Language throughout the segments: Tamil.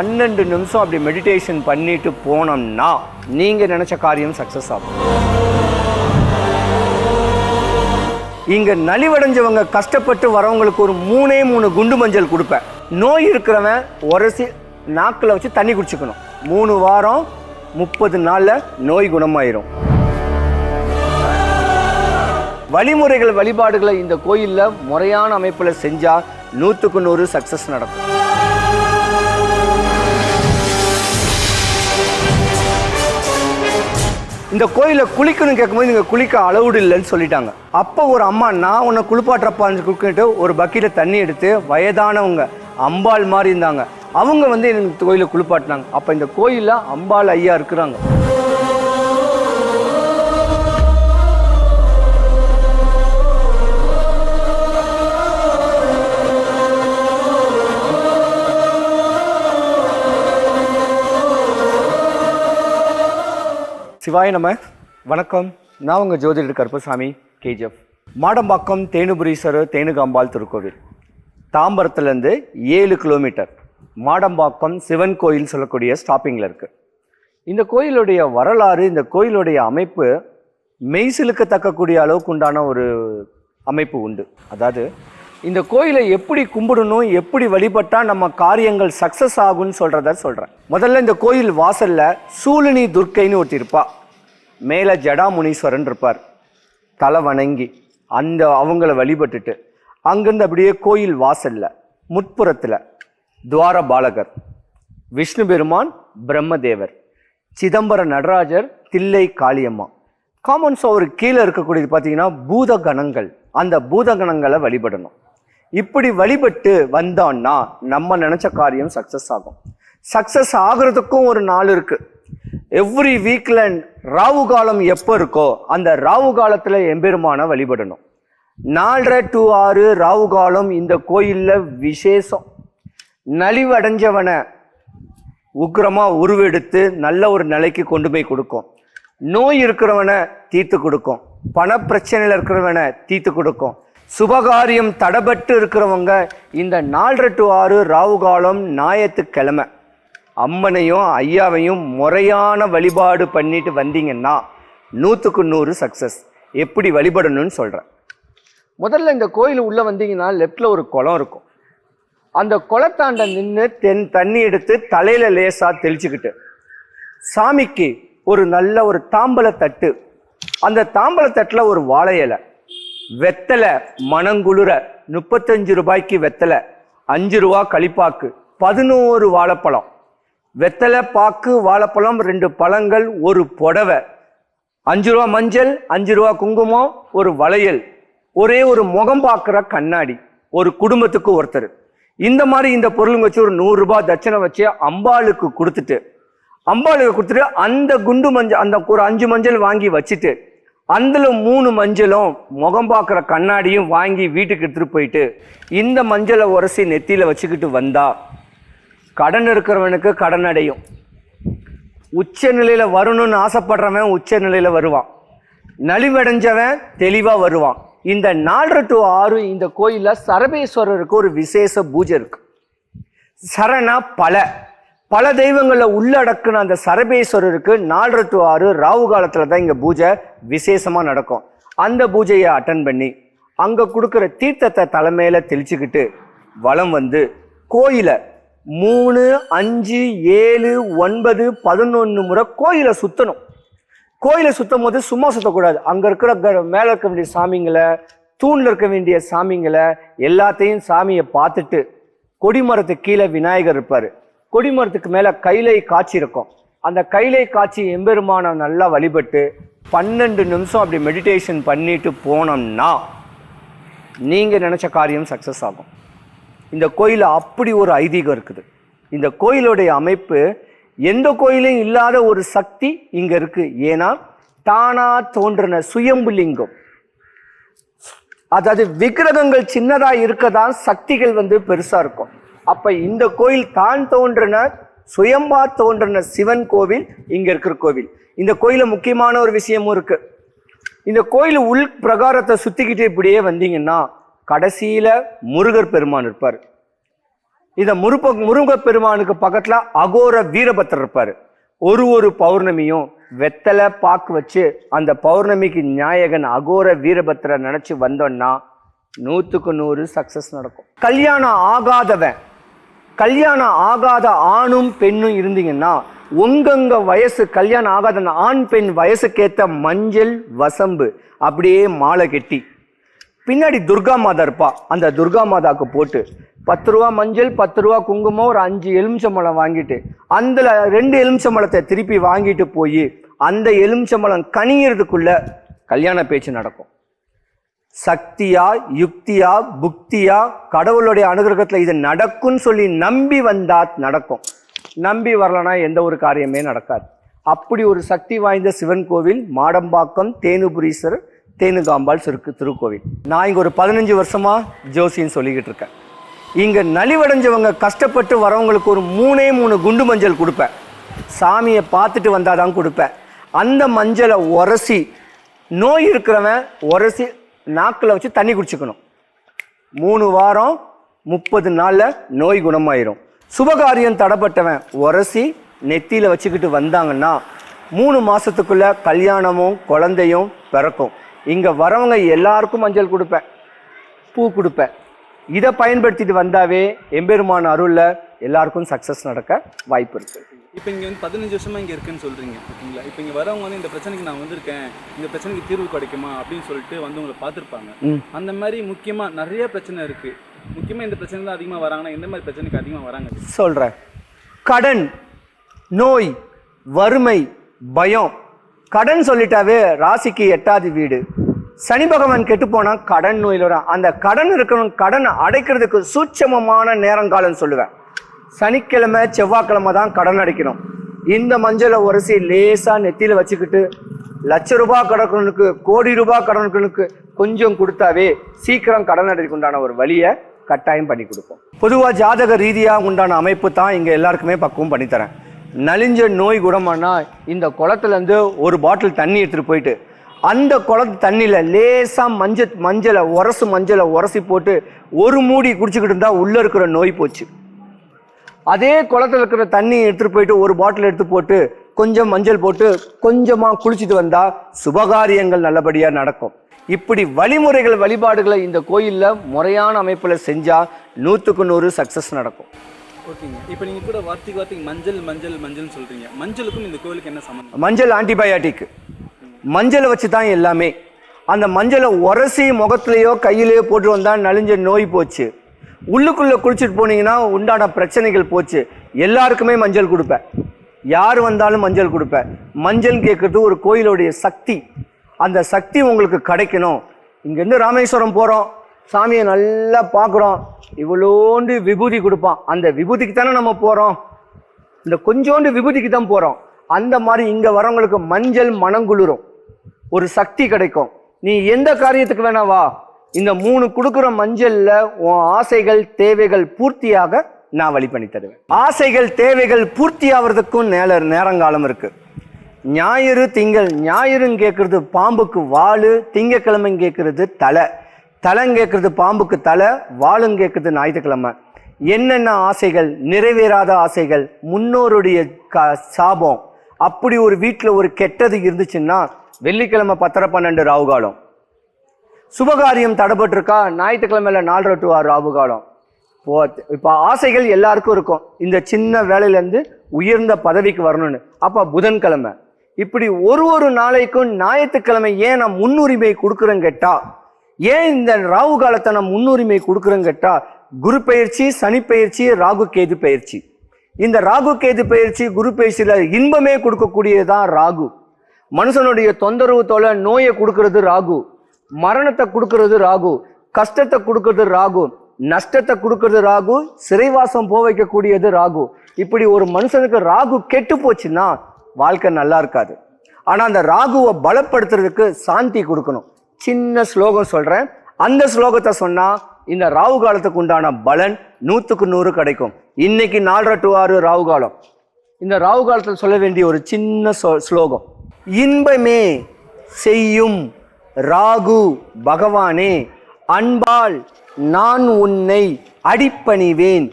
பன்னெண்டு நிமிஷம் அப்படி மெடிடேஷன் பண்ணிட்டு போனோம்னா நீங்கள் நினச்ச காரியம் சக்ஸஸ் ஆகும். இங்கே நலிவடைஞ்சவங்க கஷ்டப்பட்டு வரவங்களுக்கு ஒரு மூணே மூணு குண்டு மஞ்சள் கொடுப்பேன். நோய் இருக்கிறவன் உரசி நாக்கில் வச்சு தண்ணி குடிச்சுக்கணும். மூணு வாரம் முப்பது நாளில் நோய் குணமாயிரும். வழிமுறைகள் வழிபாடுகளை இந்த கோயிலில் முறையான அமைப்பில் செஞ்சால் நூற்றுக்கு நூறு சக்ஸஸ் நடக்கும். இந்த கோயிலில் குளிக்கணும் கேட்கும்போது நீங்கள் குளிக்க அளவுடு இல்லைன்னு சொல்லிட்டாங்க. அப்போ ஒரு அம்மா நான் உன்னை குளிப்பாட்டுறப்பான்னு குளிக்கிட்டு ஒரு பக்கெட்டில் தண்ணி எடுத்து வயதானவங்க அம்பாள் மாதிரி இருந்தாங்க. அவங்க வந்து எனக்கு கோயிலை குளிப்பாட்டினாங்க. அப்போ இந்த கோயிலில் அம்பாள் ஐயா இருக்கிறாங்க. சிவாய நம. வணக்கம். நான் உங்கள் ஜோதிடர் கருப்பசாமி கேஜிஎஃப். மாடம்பாக்கம் தேனுபுரீஸ்வரர் தேனுகாம்பாள் திருக்கோவில். தாம்பரத்துலேருந்து ஏழு கிலோமீட்டர். மாடம்பாக்கம் சிவன் கோயில் சொல்லக்கூடிய ஸ்டாப்பிங்கில் இருக்குது இந்த கோயிலுடைய வரலாறு இந்த கோயிலுடைய அமைப்பு மெய்சிலுக்கு தக்கக்கூடிய அளவுக்கு உண்டான ஒரு அமைப்பு உண்டு. அதாவது இந்த கோயிலை எப்படி கும்பிடணும் எப்படி வழிபட்டால் நம்ம காரியங்கள் சக்ஸஸ் ஆகும்னு சொல்கிறத சொல்கிறேன் முதல்ல இந்த கோயில் வாசலில் சூலினி துர்க்கைன்னு ஒருத்தி இருப்பாள் மேலே ஜடாமுனீஸ்வரன் இருப்பார். தலை வணங்கி அந்த அவங்கள வழிபட்டுட்டு அங்கேருந்து அப்படியே கோயில் வாசலில் முற்புறத்தில் துவார பாலகர் விஷ்ணு பெருமான் பிரம்மதேவர் சிதம்பர நடராஜர் தில்லை காளியம்மா. காமன்ஸ் அவர் கீழே இருக்கக்கூடியது பார்த்தீங்கன்னா பூத கணங்கள் அந்த பூத கணங்களை வழிபடணும். இப்படி வழிபட்டு வந்தோன்னா நம்ம நினச்ச காரியம் சக்ஸஸ் ஆகும். சக்சஸ் ஆகிறதுக்கும் ஒரு நாள் இருக்குது எவ்ரி வீக்ல ராவு காலம் எப்போ இருக்கோ அந்த ராவு காலத்தில் எம்பெருமான வழிபடணும். நாலரை டு ஆறு ராவு காலம் இந்த கோயிலில் விசேஷம். நலிவடைஞ்சவனை உக்கிரமாக உருவெடுத்து நல்ல ஒரு நிலைக்கு கொண்டு போய் கொடுக்கும். நோய் இருக்கிறவனை தீர்த்து கொடுக்கும். பண பிரச்சனையில் இருக்கிறவனை தீர்த்து கொடுக்கும். சுபகாரியம் தடபட்டு இருக்கிறவங்க இந்த நாலரை டு ஆறு ராவு காலம் ஞாயிற்றுக்கிழமை. அம்மனையும் ஐயாவையும் முறையான வழிபாடு பண்ணிட்டு வந்தீங்கன்னா நூற்றுக்கு நூறு சக்ஸஸ் எப்படி வழிபடணும்னு சொல்கிறேன் முதல்ல இந்த கோயில் உள்ளே வந்தீங்கன்னா லெஃப்டில் ஒரு குளம் இருக்கும். அந்த குளத்தாண்ட நின்று தென் தண்ணி எடுத்து தலையில் லேசாக தெளிச்சுக்கிட்டு சாமிக்கு ஒரு நல்ல ஒரு தாம்பலை தட்டு அந்த தாம்பலை தட்டில் ஒரு வாழை இலை. வெத்தலை மணங்குளிர முப்பத்தஞ்சு ரூபாய்க்கு வெத்தலை அஞ்சு ரூபா களிப்பாக்கு பதினோரு வாழைப்பழம். வெத்தலை பாக்கு வாழைப்பழம் ரெண்டு பழங்கள் ஒரு புடவை. அஞ்சு ரூபா மஞ்சள் அஞ்சு ரூபா குங்குமம் ஒரு வளையல். ஒரே ஒரு முகம் பார்க்குற கண்ணாடி ஒரு குடும்பத்துக்கு ஒருத்தர். இந்த மாதிரி இந்த பொருளுங்க வச்சு ஒரு நூறுரூபா தட்சணை வச்சு அம்பாளுக்கு கொடுத்துட்டு அம்பாளுக்கு கொடுத்துட்டு அந்த குண்டு மஞ்சள் அந்த ஒரு அஞ்சு மஞ்சள் வாங்கி வச்சுட்டு அதில் மூணு மஞ்சளும் முகம் பார்க்குற கண்ணாடியும் வாங்கி வீட்டுக்கு எடுத்துகிட்டு போயிட்டு இந்த மஞ்சளை உரசி நெத்தியில் வச்சுக்கிட்டு வந்தா கடன் இருக்கிறவனுக்கு கடன் அடையும். உச்ச நிலையில் வரணும்னு ஆசைப்படுறவன் உச்ச நிலையில் வருவான். நலிவடைஞ்சவன் தெளிவாக வருவான். இந்த நாலரை டு ஆறு இந்த கோயிலில் சரபேஸ்வரருக்கு ஒரு விசேஷ பூஜை இருக்கு. சரணா பல. பல தெய்வங்களை உள்ளடக்குன அந்த சரபேஸ்வரருக்கு நாலரை டு ஆறு ராவு காலத்தில் தான் இங்கே பூஜை விசேஷமாக நடக்கும். அந்த பூஜையை அட்டன் பண்ணி அங்கே கொடுக்குற தீர்த்தத்தை தலைமையில் தெளிச்சுக்கிட்டு வலம் வந்து கோயிலை மூணு அஞ்சு ஏழு ஒன்பது பதினொன்று முறை கோயிலை சுத்தணும். கோயிலை சுத்தும் போது சும்மா சுத்தக்கூடாது. அங்கே இருக்கிற க- இருக்க வேண்டிய சாமிங்களை தூணில் இருக்க வேண்டிய சாமிங்களை எல்லாத்தையும் சாமியை பார்த்துட்டு கொடிமரத்துக்கு கீழே விநாயகர் இருப்பார். கொடிமரத்துக்கு மேலே கைலை காட்சி இருக்கும். அந்த கைலை காட்சி எம்பெருமான நல்லா வழிபட்டு பன்னெண்டு நிமிஷம் அப்படி மெடிடேஷன் பண்ணிட்டு போனோம்னா நீங்கள் நினச்ச காரியம் சக்ஸஸ் ஆகும். இந்த கோயிலில் அப்படி ஒரு ஐதீகம் இருக்குது. இந்த கோயிலுடைய அமைப்பு எந்த கோயிலையும் இல்லாத ஒரு சக்தி இங்கே இருக்குது ஏன்னா தானா தோன்றின சுயம்பு லிங்கம் அதாவது விக்கிரகங்கள் இருக்க இருக்கதான் சக்திகள் வந்து பெருசாக இருக்கும். அப்போ இந்த கோயில் தான் தோன்றின சுயம்பா தோன்றின சிவன் கோவில் இங்கே இருக்கிற கோவில். இந்த கோயிலில் முக்கியமான ஒரு விஷயமும் இருக்குது இந்த கோயில் உள் பிரகாரத்தை சுற்றிக்கிட்டு இப்படியே வந்தீங்கன்னா கடைசியில் முருகர் பெருமான் இருப்பார். இந்த முருப்ப பெருமானுக்கு பக்கத்தில் அகோர வீரபத்ரர் இருப்பார். ஒரு ஒரு பௌர்ணமியும் வெத்தலை பாக்கு வச்சு அந்த பௌர்ணமிக்கு நாயகன் அகோர வீரபத்திர நினச்சி வந்தோன்னா நூற்றுக்கு நூறு சக்ஸஸ் நடக்கும். கல்யாணம் ஆகாதவன் கல்யாணம் ஆகாத ஆணும் பெண்ணும் இருந்தீங்கன்னா உங்கங்க வயசு கல்யாணம் ஆகாத அந்த ஆண் பெண் வயசுக்கேற்ற மஞ்சள் வசம்பு அப்படியே மாலை கட்டி பின்னாடி துர்கா மாதா இருப்பா. அந்த துர்கா மாதாவுக்கு போட்டு பத்து ரூபா மஞ்சள் பத்து ரூபா குங்குமம் ஒரு அஞ்சு எலுமிச்சம்பழம் வாங்கிட்டு அந்த ரெண்டு எலுமிச்சம்பழத்தை திருப்பி வாங்கிட்டு போய் அந்த எலுமிச்சம்பழம் கனியறதுக்குள்ள கல்யாண பேச்சு நடக்கும். சக்தியா யுக்தியா புக்தியா கடவுளுடைய அனுகிரகத்தில் இது நடக்கும்னு சொல்லி நம்பி வந்தா நடக்கும். நம்பி வரலனா எந்த ஒரு காரியமே நடக்காது. அப்படி ஒரு சக்தி வாய்ந்த சிவன் கோவில் மாடம்பாக்கம் தேனுபுரீஸ்வரர் தேனுகாம்பாள் சிறு திருக்கோவில். நான் இங்கே ஒரு பதினஞ்சு வருஷமாக ஜோசின்னு சொல்லிக்கிட்டு இருக்கேன். இங்கே நலிவடைஞ்சவங்க கஷ்டப்பட்டு வரவங்களுக்கு ஒரு மூணே மூணு குண்டு மஞ்சள் கொடுப்பேன். சாமியை பார்த்துட்டு வந்தால் தான் கொடுப்பேன். அந்த மஞ்சளை உரசி நோய் இருக்கிறவன் உரசி நாக்கில் வச்சு தண்ணி குடிச்சுக்கணும். மூணு வாரம் முப்பது நாளில் நோய் குணமாயிரும். சுபகாரியம் தடப்பட்டவன் உரசி நெத்தியில் வச்சுக்கிட்டு வந்தாங்கன்னா மூணு மாதத்துக்குள்ளே கல்யாணமும் குழந்தையும் பிறக்கும். இங்கே வரவங்க எல்லாருக்கும் மஞ்சள் கொடுப்பேன். பூ கொடுப்பேன். இதை பயன்படுத்திட்டு வந்தாவே எம்பெருமான் அருள்ல எல்லாருக்கும் சக்ஸஸ் நடக்க வாய்ப்பு இருக்கு. இப்போ இங்கே வந்து பதினஞ்சு வருஷமா இங்கே இருக்குன்னு சொல்றீங்க ஓகேங்களா? இப்போ இங்கே வரவங்க வந்து இந்த பிரச்சனைக்கு நான் வந்திருக்கேன் இந்த பிரச்சனைக்கு தீர்வு கிடைக்குமா அப்படின்னு சொல்லிட்டு வந்து உங்களை பார்த்துருப்பாங்க. அந்த மாதிரி முக்கியமா நிறைய பிரச்சனை இருக்கு. முக்கியமா இந்த பிரச்சனை தான் அதிகமாக வராங்கன்னா எந்த மாதிரி பிரச்சனைக்கு அதிகமாக வராங்க? சொல்றேன். கடன் நோய் வறுமை பயம் கடன் சொல்லிட்டாவே ராசிக்கு எட்டாவது வீடு. சனி பகவான் கெட்டு போனா கடன் நோயில் வரும். அந்த கடன் இருக்கிறவங்க கடன் அடைக்கிறதுக்கு சூட்சமமான நேரங்காலம் சொல்லுவேன். சனிக்கிழமை செவ்வாய்க்கிழமை தான் கடன் அடைக்கணும். இந்த மஞ்சளை உரசி லேசா நெத்தியில வச்சுக்கிட்டு லட்ச ரூபாய் கடனுக்கு கோடி ரூபாய் கடனுக்கு கொஞ்சம் கொடுத்தாவே சீக்கிரம் கடன் அடைக்கு உண்டான ஒரு வழியை கட்டாயம் பண்ணி கொடுப்போம். பொதுவாக ஜாதக ரீதியாக உண்டான அமைப்பு தான் இங்கே எல்லாருக்குமே பக்குவம் பண்ணித்தரேன். நலிஞ்ச நோய் குணமானா இந்த குளத்துலேருந்து ஒரு பாட்டில் தண்ணி எடுத்துகிட்டு போயிட்டு அந்த குளத்து தண்ணியில் லேசாக மஞ்சள் மஞ்சளை உரசு மஞ்சளை உரசி போட்டு ஒரு மூடி குடிச்சிக்கிட்டு இருந்தால் உள்ளே இருக்கிற நோய் போச்சு. அதே குளத்துல இருக்கிற தண்ணி எடுத்துகிட்டு போயிட்டு ஒரு பாட்டில் எடுத்து போட்டு கொஞ்சம் மஞ்சள் போட்டு கொஞ்சமாக குளிச்சுட்டு வந்தால் சுபகாரியங்கள் நல்லபடியாக நடக்கும். இப்படி வழிமுறைகள் வழிபாடுகளை இந்த கோயிலில் முறையான அமைப்பில் செஞ்சால் நூற்றுக்கு நூறு சக்சஸ் நடக்கும். ஓகேங்க. இப்போ நீங்கள் கூட வார்த்தைக்கு வார்த்தைக்கு மஞ்சள் மஞ்சள் மஞ்சள்னு சொல்கிறீங்க மஞ்சளுக்கும் இந்த கோவிலுக்கு என்ன சம்மந்தம் மஞ்சள் ஆன்டிபயாட்டிக் மஞ்சளை வச்சு தான் எல்லாமே. அந்த மஞ்சளை உரசி முகத்துலேயோ கையிலேயோ போட்டு வந்தால் நலிஞ்ச நோய் போச்சு. உள்ளுக்குள்ளே குளிச்சுட்டு போனீங்கன்னா உண்டான பிரச்சனைகள் போச்சு. எல்லாருக்குமே மஞ்சள் கொடுப்பேன். யார் வந்தாலும் மஞ்சள் கொடுப்பேன். மஞ்சள் கேட்குறது ஒரு கோயிலுடைய சக்தி. அந்த சக்தி உங்களுக்கு கிடைக்கணும். இங்கேருந்து ராமேஸ்வரம் போகிறோம் சாமியை நல்லா பார்க்குறோம். இவ்வளோண்டு விபூதி கொடுப்பான். அந்த விபூதிக்கு தானே நம்ம போகிறோம் இந்த கொஞ்சோண்டு விபூதிக்கு தான் போகிறோம் அந்த மாதிரி இங்கே வரவங்களுக்கு மஞ்சள் மனங்குளிரும் ஒரு சக்தி கிடைக்கும். நீ எந்த காரியத்துக்கு வேணா வா. இந்த மூணு கொடுக்குற மஞ்சளில் உன் ஆசைகள் தேவைகள் பூர்த்தியாக நான் வழி பண்ணி தருவேன். ஆசைகள் தேவைகள் பூர்த்தி ஆகிறதுக்கும் நேர நேரங்காலம் இருக்குது ஞாயிறு திங்கள் ஞாயிறுன்னு கேட்குறது பாம்புக்கு வாழு திங்கக்கிழமைன்னு கேட்குறது தலை. தலம் கேட்கறது பாம்புக்கு தலை வாளும் கேட்கறது ஞாயிற்றுக்கிழமை. என்னென்ன ஆசைகள்? நிறைவேறாத ஆசைகள். முன்னோருடைய க சாபம். அப்படி ஒரு வீட்டில் ஒரு கெட்டது இருந்துச்சுன்னா வெள்ளிக்கிழமை பத்தரை பன்னெண்டு ராவுகாலம் சுபகாரியம் தடைபட்டிருக்கா? ஞாயிற்றுக்கிழமையில நாலரை டு ஆறு ராவுகாலம் போ இப்போ ஆசைகள் எல்லாருக்கும் இருக்கும். இந்த சின்ன வேலையிலேருந்து உயர்ந்த பதவிக்கு வரணும்னு. அப்போ புதன்கிழமை. இப்படி ஒரு ஒரு நாளைக்கும் ஞாயிற்றுக்கிழமை ஏன் நான் முன்னுரிமை கொடுக்குறேன்னு கேட்டால் ஏன் இந்த ராகு காலத்தை நான் முன்னுரிமை கொடுக்குறேன்னு கேட்டால் குரு பயிற்சி சனி பயிற்சி ராகு கேது பயிற்சி இந்த ராகு கேது பயிற்சி குரு பயிற்சியில் இன்பமே கொடுக்கக்கூடியதுதான் ராகு. மனுஷனுடைய தொந்தரவு தொலை நோயை கொடுக்கறது ராகு. மரணத்தை கொடுக்கறது ராகு. கஷ்டத்தை கொடுக்கறது ராகு. நஷ்டத்தை கொடுக்கறது ராகு. சிறைவாசம் போக வைக்கக்கூடியது ராகு. இப்படி ஒரு மனுஷனுக்கு ராகு கெட்டு போச்சுன்னா வாழ்க்கை நல்லா இருக்காது. ஆனால் அந்த ராகுவை பலப்படுத்துறதுக்கு சாந்தி கொடுக்கணும். சின்ன ஸ்லோகம் சொல்கிறேன் அந்த ஸ்லோகத்தை சொன்னால் இந்த ராகு காலத்துக்கு உண்டான பலன் நூற்றுக்கு நூறு கிடைக்கும். இன்னைக்கு நாலரை டு ஆறு ராகு காலம். இந்த ராகு காலத்தில் சொல்ல வேண்டிய ஒரு சின்ன ஸ்லோகம். இன்பமே செய்யும் ராகு பகவானே அன்பால் நான் உன்னை அடிப்பணிவேன்.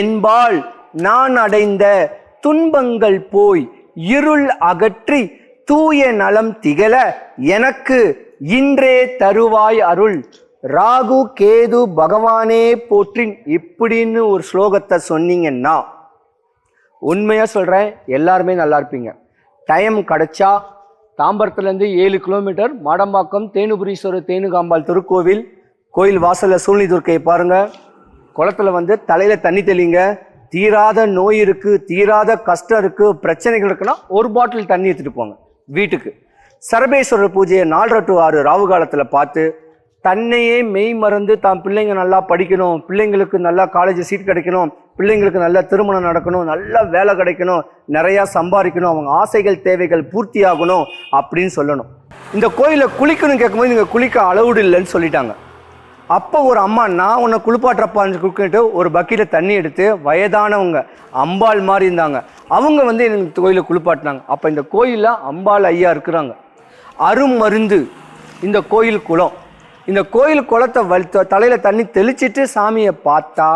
என்பால் நான் அடைந்த துன்பங்கள் போய் இருள் அகற்றி தூய நலம் திகழ எனக்கு இன்றே தருவாய் அருள். ராகு கேது பகவானே போற்றின். இப்படின்னு ஒரு ஸ்லோகத்தை சொன்னீங்கன்னா உண்மையாக சொல்கிறேன் எல்லாருமே நல்லா இருப்பீங்க. டைம் கிடச்சா தாம்பரத்துலேருந்து ஏழு கிலோமீட்டர் மாடம்பாக்கம் தேனுபுரீஸ்வரர் தேனுகாம்பாள் திருக்கோவில் கோயில் வாசலில் சூழ்நி துர்க்கையை பாருங்கள் குளத்துல வந்து தலையில் தண்ணி தெளிங்க. தீராத நோய் இருக்குது தீராத கஷ்டம் இருக்குது பிரச்சனைகள் இருக்குன்னா ஒரு பாட்டில் தண்ணி எடுத்துகிட்டு போங்க வீட்டுக்கு. சரபேஸ்வரர் பூஜையை நாலரை டு ஆறு ராவு காலத்தில் பார்த்து தன்னையே மெய் மறந்து தான் பிள்ளைங்க நல்லா படிக்கணும் பிள்ளைங்களுக்கு நல்லா காலேஜ் சீட் கிடைக்கணும் பிள்ளைங்களுக்கு நல்லா திருமணம் நடக்கணும் நல்லா வேலை கிடைக்கணும் நிறையா சம்பாதிக்கணும் அவங்க ஆசைகள் தேவைகள் பூர்த்தி ஆகணும் அப்படின்னு சொல்லணும். இந்த கோயிலில் குளிக்கணும் கேட்கும்போது நீங்கள் குளிக்க அளவுடு இல்லைன்னு சொல்லிட்டாங்க. அப்போ ஒரு அம்மா நான் உன்னை குளிப்பாட்டுறப்பான்னு குளிக்கிட்டு ஒரு பக்கெட்டில் தண்ணி எடுத்து வயதானவங்க அம்பாள் மாதிரி இருந்தாங்க. அவங்க வந்து எனக்கு கோயிலை குளிப்பாட்டினாங்க. அப்போ இந்த கோயிலில் அம்பாள் ஐயா இருக்கிறாங்க. அருமருந்து. இந்த கோயில் குளம். இந்த கோயில் குளத்தை வல் தலையில் தண்ணி தெளிச்சிட்டு சாமியை பார்த்தா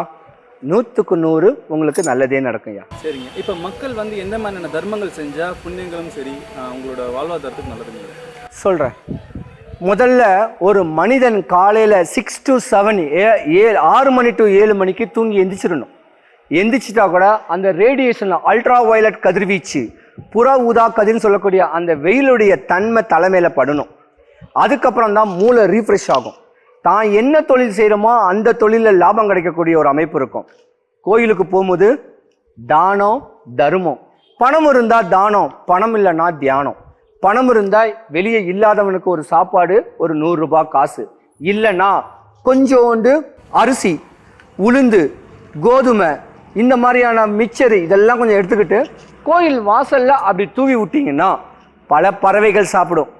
நூற்றுக்கு நூறு உங்களுக்கு நல்லதே நடக்கும்யா. சரிங்க. இப்போ மக்கள் வந்து எந்த மாதிரியான தர்மங்கள் செஞ்சால் புண்ணியங்களும் சரி உங்களோட வாழ்வாதாரத்துக்கு நல்லதுங்க சொல்கிறேன் முதல்ல ஒரு மனிதன் காலையில் சிக்ஸ் டு செவன் ஏ ஏழு ஆறு மணி டு ஏழு மணிக்கு தூங்கி எந்திரிச்சிடணும். எந்திரிச்சிட்டா கூட அந்த ரேடியேஷனில் அல்ட்ரா வயலட் கதிர்வீச்சு புற ஊதா கதிர்னு சொல்லக்கூடிய அந்த வெயிலுடைய தன்மை தலைமையில் படணும். அதுக்கப்புறம் தான் மூளை ரீஃப்ரெஷ் ஆகும். தான் என்ன தொழில் செய்கிறோமோ அந்த தொழிலில் லாபம் கிடைக்கக்கூடிய ஒரு அமைப்பு இருக்கும். கோயிலுக்கு போகும்போது தானம் தர்மம். பணம் இருந்தால் தானம் பணம் இல்லைன்னா தியானம். பணம் இருந்தால் வெளியே இல்லாதவனுக்கு ஒரு சாப்பாடு ஒரு நூறுரூபா காசு. இல்லைன்னா கொஞ்சோண்டு அரிசி உளுந்து கோதுமை இந்த மாதிரியான மிச்சரு இதெல்லாம் கொஞ்சம் எடுத்துக்கிட்டு கோயில் வாசலில் அப்படி தூவி விட்டீங்கன்னா பல பறவைகள் சாப்பிடும்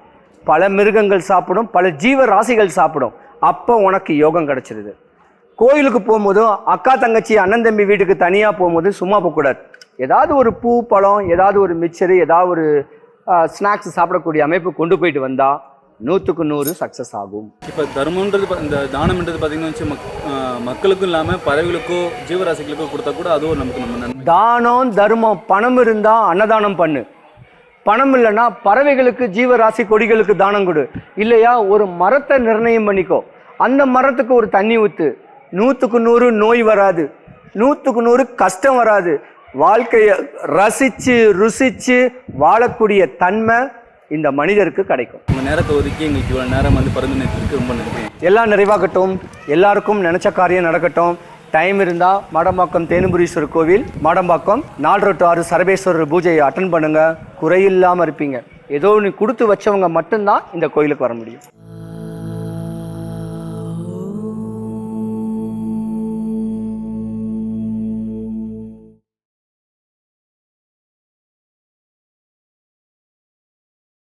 பல மிருகங்கள் சாப்பிடும் பல ஜீவராசிகள் சாப்பிடும். அப்போ உனக்கு யோகம் கிடச்சிருது. கோயிலுக்கு போகும்போதும் அக்கா தங்கச்சி அண்ணன் தம்பி வீட்டுக்கு தனியாக போகும்போது சும்மா போகக்கூடாது ஏதாவது ஒரு பூ பழம் ஏதாவது ஒரு மிச்சரு ஏதாவது ஒரு ஸ்நாக்ஸ் சாப்பிடக்கூடிய அமைப்பு கொண்டு போயிட்டு வந்தால் நூற்றுக்கு நூறு சக்ஸஸ் ஆகும். இப்போ தர்மன்றது இந்த தானம்ன்றது பார்த்தீங்கன்னா மக்களுக்கும் இல்லாமல் பறவைகளுக்கோ ஜீவராசிகளுக்கோ கொடுத்தா கூட அதுவும் நமக்கு நம்ம தானம் தர்மம் பணம் இருந்தால் அன்னதானம் பண்ணு. பணம் இல்லைன்னா பறவைகளுக்கு ஜீவராசி கொடிகளுக்கு தானம் கொடு. இல்லையா ஒரு மரத்தை நிர்ணயம் பண்ணிக்கோ. அந்த மரத்துக்கு ஒரு தண்ணி ஊத்து. நூற்றுக்கு நூறு நோய் வராது. நூற்றுக்கு நூறு கஷ்டம் வராது. வாழ்க்கையை ரசித்து ருசித்து வாழக்கூடிய தன்மை இந்த மனிதருக்கு கிடைக்கும். நேரத்தை ஒதுக்கி எங்களுக்கு இவ்வளோ நேரம் வந்து பரிந்துரைத்திற்கு ரொம்ப நன்றி. எல்லாம் நிறைவாகட்டும். எல்லாருக்கும் நினச்ச காரியம் நடக்கட்டும். டைம் இருந்தால் மாடம்பாக்கம் தேனுபுரீஸ்வரர் கோவில் மாடம்பாக்கம் நாலு டு ஆறு சரபேஸ்வரர் பூஜையை அட்டன் பண்ணுங்கள் குறையில்லாமல் இருப்பீங்க. ஏதோ ஒன்று கொடுத்து வச்சவங்க மட்டும்தான் இந்த கோயிலுக்கு வர முடியும்.